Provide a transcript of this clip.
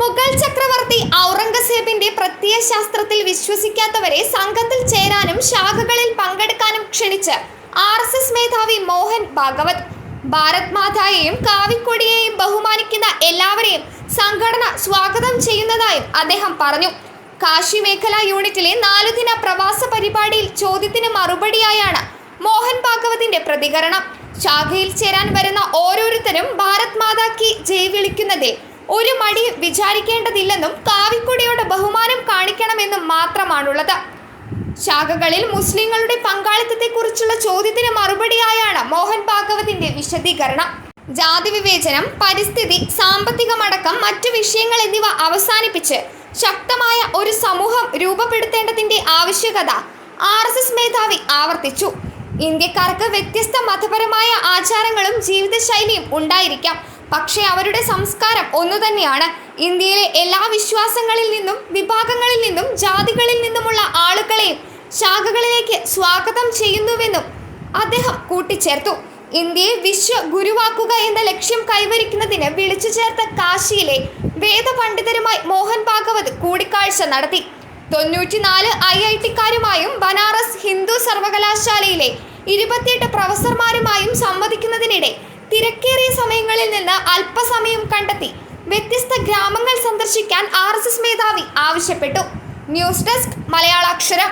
മുഗൾ ചക്രവർത്തി ഔറംഗസേബിന്റെ പ്രത്യയശാസ്ത്രത്തിൽ വിശ്വസിക്കാത്തവരെ സംഘത്തിൽ ചേരാനും ശാഖകളിൽ പങ്കെടുക്കാനും ക്ഷണിച്ച് ആർ എസ് എസ് മേധാവി മോഹൻ ഭാഗവത്. ഭാരത് മാതായെയും കാവിക്കൊടിയെയും ബഹുമാനിക്കുന്ന എല്ലാവരെയും സംഘടന സ്വാഗതം ചെയ്യുന്നതായും അദ്ദേഹം പറഞ്ഞു. കാശി മേഖല യൂണിറ്റിലെ നാലുദിന പ്രവാസ പരിപാടിയിൽ ചോദ്യത്തിന് മറുപടിയായാണ് മോഹൻ ഭാഗവതിന്റെ പ്രതികരണം. ശാഖയിൽ ചേരാൻ വരുന്ന ഓരോരുത്തരും ഭാരത് മാതാക്ക് ജയ് വിളിക്കുന്നതിൽ ഒരു മടി വിചാരിക്കേണ്ടതില്ലെന്നും കാവിക്കൊടിയോട് ബഹുമാനം കാണിക്കണമെന്നും മാത്രമാണുള്ളത്. ശാഖകളിൽ മുസ്ലിങ്ങളുടെ പങ്കാളിത്തത്തെക്കുറിച്ചുള്ള ചോദ്യത്തിന് മറുപടിയായാണ് മോഹൻ ഭാഗവതിന്റെ വിശദീകരണം. ജാതി വിവേചനം പരിസ്ഥിതി സാമ്പത്തികമടക്കം മറ്റു വിഷയങ്ങൾ എന്നിവ അവസാനിപ്പിച്ച് ശക്തമായ ഒരു സമൂഹം രൂപപ്പെടുത്തേണ്ടതിന്റെ ആവശ്യകത ആർ എസ് എസ് മേധാവി ആവർത്തിച്ചു. ഇന്ത്യക്കാർക്ക് വ്യത്യസ്ത മതപരമായ ആചാരങ്ങളും ജീവിതശൈലിയും ഉണ്ടായിരിക്കാം. പക്ഷേ അവരുടെ സംസ്കാരം ഒന്നു തന്നെയാണ്. ഇന്ത്യയിലെ എല്ലാ വിശ്വാസങ്ങളിൽ നിന്നും വിഭാഗങ്ങളിൽ നിന്നും ജാതികളിൽ നിന്നുമുള്ള ആളുകളെയും ശാഖകളിലേക്ക് സ്വാഗതം ചെയ്യുന്നുവെന്നും അദ്ദേഹം കൂട്ടിച്ചേർത്തു. ഇന്ത്യയെ വിശ്വ ഗുരുവാക്കുക എന്ന ലക്ഷ്യം കൈവരിക്കുന്നതിന് വിളിച്ചു ചേർത്ത കാശിയിലെ വേദപണ്ഡിതരുമായി മോഹൻ ഭാഗവത് കൂടിക്കാഴ്ച നടത്തി. തൊണ്ണൂറ്റിനാല് ഐ ഐ ടിക്കാരുമായും ബനാറസ് ഹിന്ദു സർവകലാശാലയിലെ ഇരുപത്തിയെട്ട് പ്രൊഫസർമാരുമായും സംവദിക്കുന്നതിനിടെ തിരക്കേറിയ സമയങ്ങളിൽ അല്പസമയം കണ്ടെത്തി. വ്യത്യസ്ത ഗ്രാമങ്ങൾ സന്ദർശിക്കാൻ ആർ മേധാവി ആവശ്യപ്പെട്ടു. News desk Malayalaksharam.